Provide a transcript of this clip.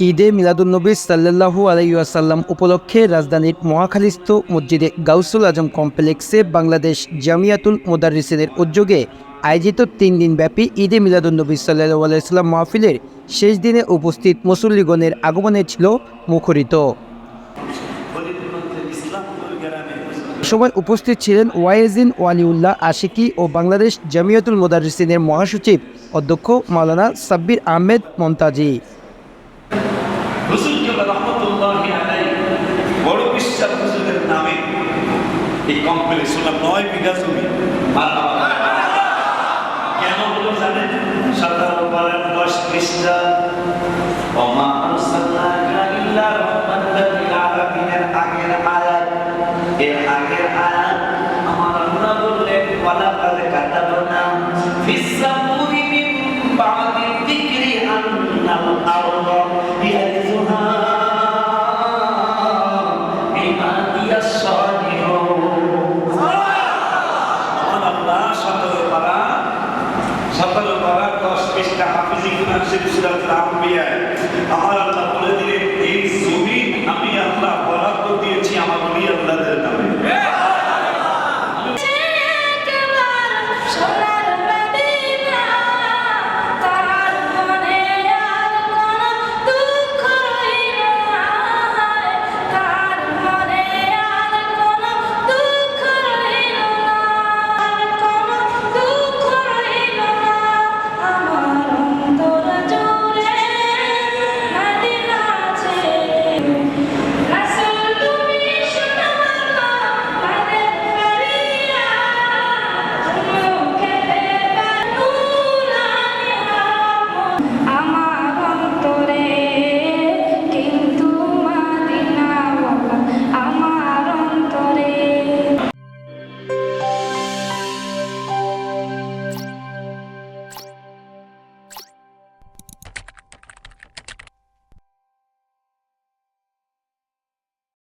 ঈদে মিলাদুন্নবী সাল্লাহু আলাইসাল্লাম উপলক্ষে রাজধানীর মহাখালীস্থ মসজিদে গাউসুল আজম কমপ্লেক্সে বাংলাদেশ জামিয়াতুল মোদারিসিনের উদ্যোগে আয়োজিত তিন দিনব্যাপী ঈদে মিলাদুন্নবী সাল্লাহু আলাইসাল্লাম মাহফিলের শেষ দিনে উপস্থিত মুসল্লিগণের আগমনে ছিল মুখরিত। সময় উপস্থিত ছিলেন ওয়াইজিন ওয়ালিউল্লাহ আশিকি ও বাংলাদেশ জামিয়াতুল মোদারিসিনের মহাসচিব অধ্যক্ষ মাওলানা সাব্বির আহমেদ মমতাজি বড় বিশ্বাস নামে এই কমপ্লেক্স শুনলাম নয় বিঘা জমি। কেন হলো জানেন? সতেরো বারের দশ খ্রিস্টা আলামিনের আগের আয়াত। এর আগের আয়াত আমার বললেন, ওয়ালাকাদ কাতাবনা பேசின ஹாஃபிஸ் இப்னு சிப்ஸ் ரஹ்மத்துல்லாஹி அலைஹி